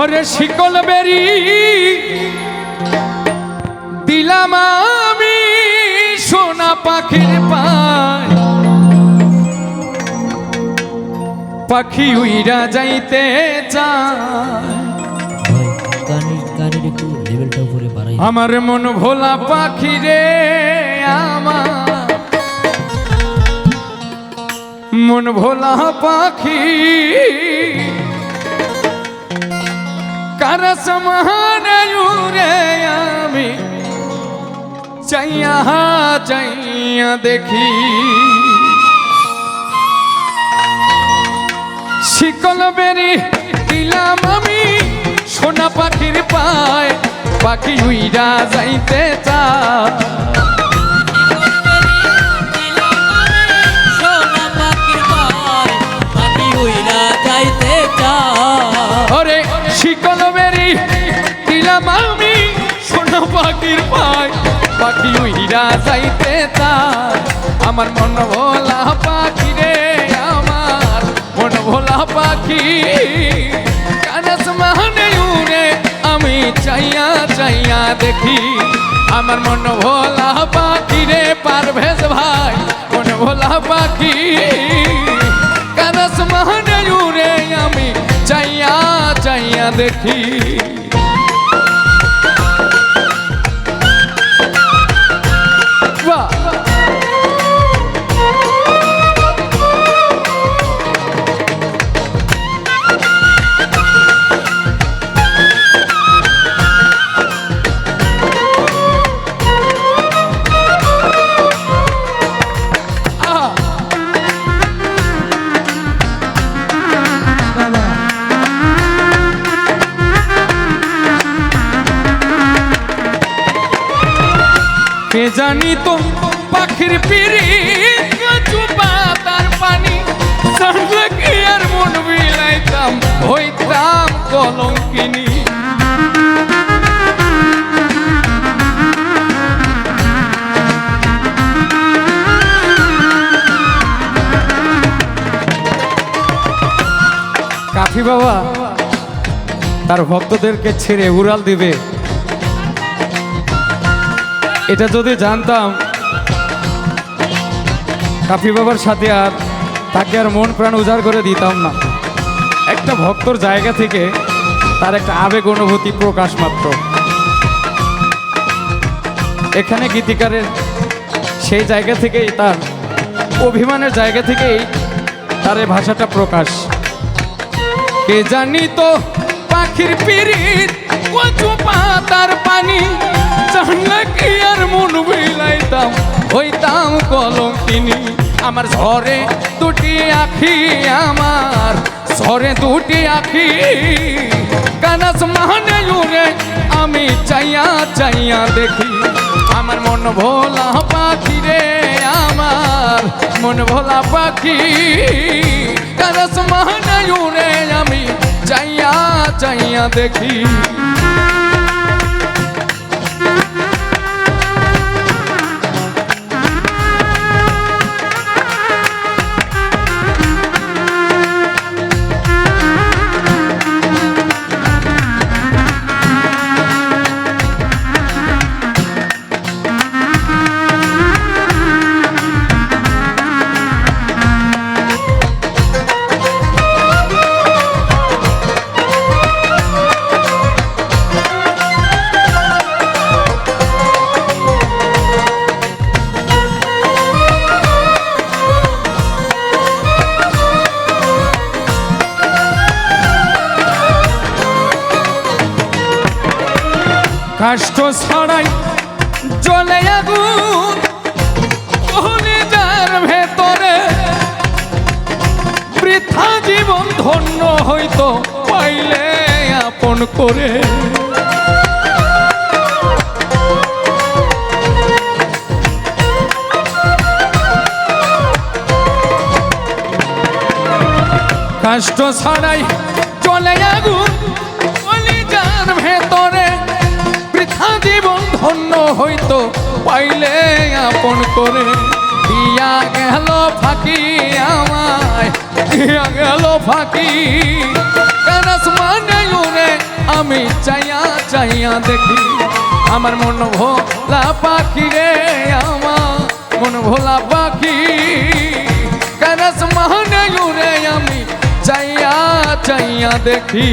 ওরে শিকল বেরি, দিলাম আমি সোনা পাখির পায়। পাখি উইরা যাইতে আমার মন ভোলা পাখি রে আমার। মন ভোলা পাখি কার সমান রে আমি চাইয়া চাইয়া দেখি। শিকল বেরি দিলাম আমি, সোনা পাখির পায়, পাখি উইরা যাইতে চায়। দিলাম আমি সোনা পাখির পায়। পাখি উইরা যাইতে চায়। আমার মন ভোলা পাখি রে আমার মন ভোলা পাখি। কানস মাহনে উড়ে, আমি চাইয়া চাইয়া দেখি। আমার মন ভোলা পাখি রে পারভেজ ভাই মন ভোলা পাখি। কানস মাহনে উড়ে, আমি চাইয়া চাইয়া দেখি। জানি তো পাখির পিড়ি চুপা তার পানি। কি আর মন বিলাইতাম হইতাম কলঙ্কিনী। কাফি বাবা, তার ভক্তদেরকে ছেড়ে উড়াল দিবে। এটা যদি জানতাম, কাফি বাবার সাথে আর তাকে আর মন প্রাণ উজাড় করে দিতাম না। একটা ভক্তর জায়গা থেকে তার একটা আবেগ অনুভূতি প্রকাশ মাত্র। এখানে গীতিকারের সেই জায়গা থেকেই তার, অভিমানের জায়গা থেকেই তার ভাষাটা প্রকাশ। কে জানি তো পাখির পিরিত কলঙ্কিনী আমার ঝরে দুটি আখি আমার ঝরে দুটি আখি। কানাস মাহনে উড়ে, আমি চাইয়া চাইয়া দেখি, আমার মন ভোলা পাখি রে আমার, মন ভোলা পাখি। কানাস মাহনে উড়ে, আমি চাইয়া চাইয়া দেখি। কাষ্ট ছাড়াই জলে আগুন কলিজার ভেতরে। বৃথা জীবন ধন্য হইতো পাইলে আপন করে। কাষ্ট ছাড়াই পাইলে আপন করে। দিয়া গেল ফাঁকি আমায়, দিয়া গেল ফাঁকি। মানে উড়ে, আমি চাইয়া চাইয়া দেখি। আমার মন ভোলা পাখি রে আমার, মন ভোলা পাখি। কারস মহানে আমি চাইয়া চাইয়া দেখি।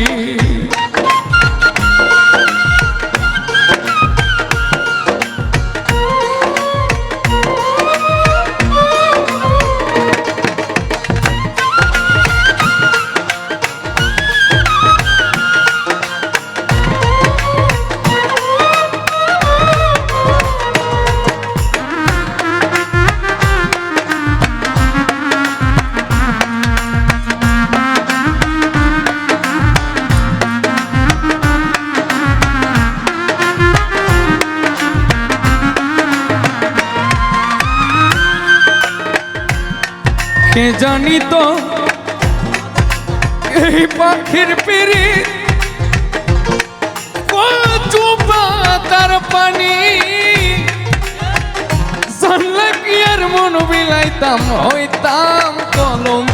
কে জানি তো? এই পাখির পিড়ি তার পানি। জানলে কি আর মন বিলাইতাম, হইতাম কলম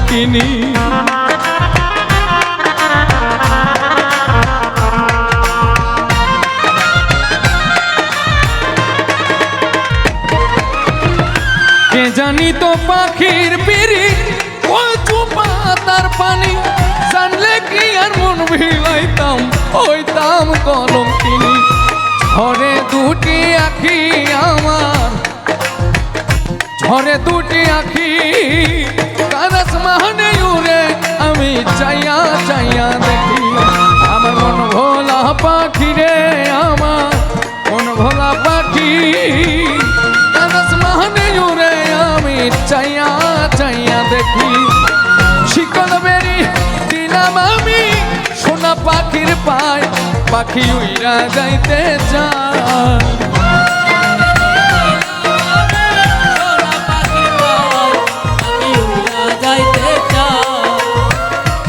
জানি তো পাখির পিড়ি। কচু তার পানি, জানলে কি আর মন ভিলাইতাম হইতাম কলম কিনি। ঝরে দুটি আখি আমার। ঝরে দুটি আখি কারস মাহনে উড়ে আমি চাইয়া চাইয়া পাখির পায় পাখি উইরা যাইতে চায়।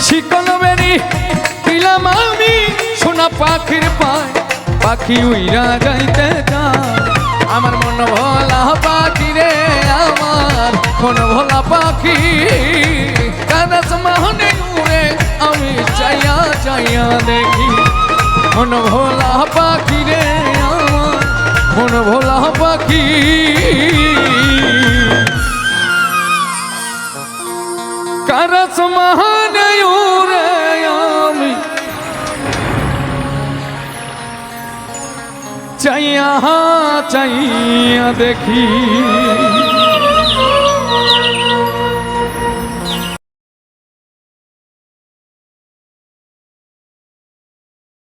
শিকল বেরি দিলাম আমি সোনা পাখির পায় পাখি উইরা যাইতে চায়। আমার মন ভোলা পাখি রে আমার মন ভোলা পাখি। কাদাস মাহনে আমি চাইয়া চাইয়া দেখি মন ভোলা পাখি রে আমার মন ভোলা পাখি কারস মহানে উড়ে আমি চাইয়া চাইয়া দেখি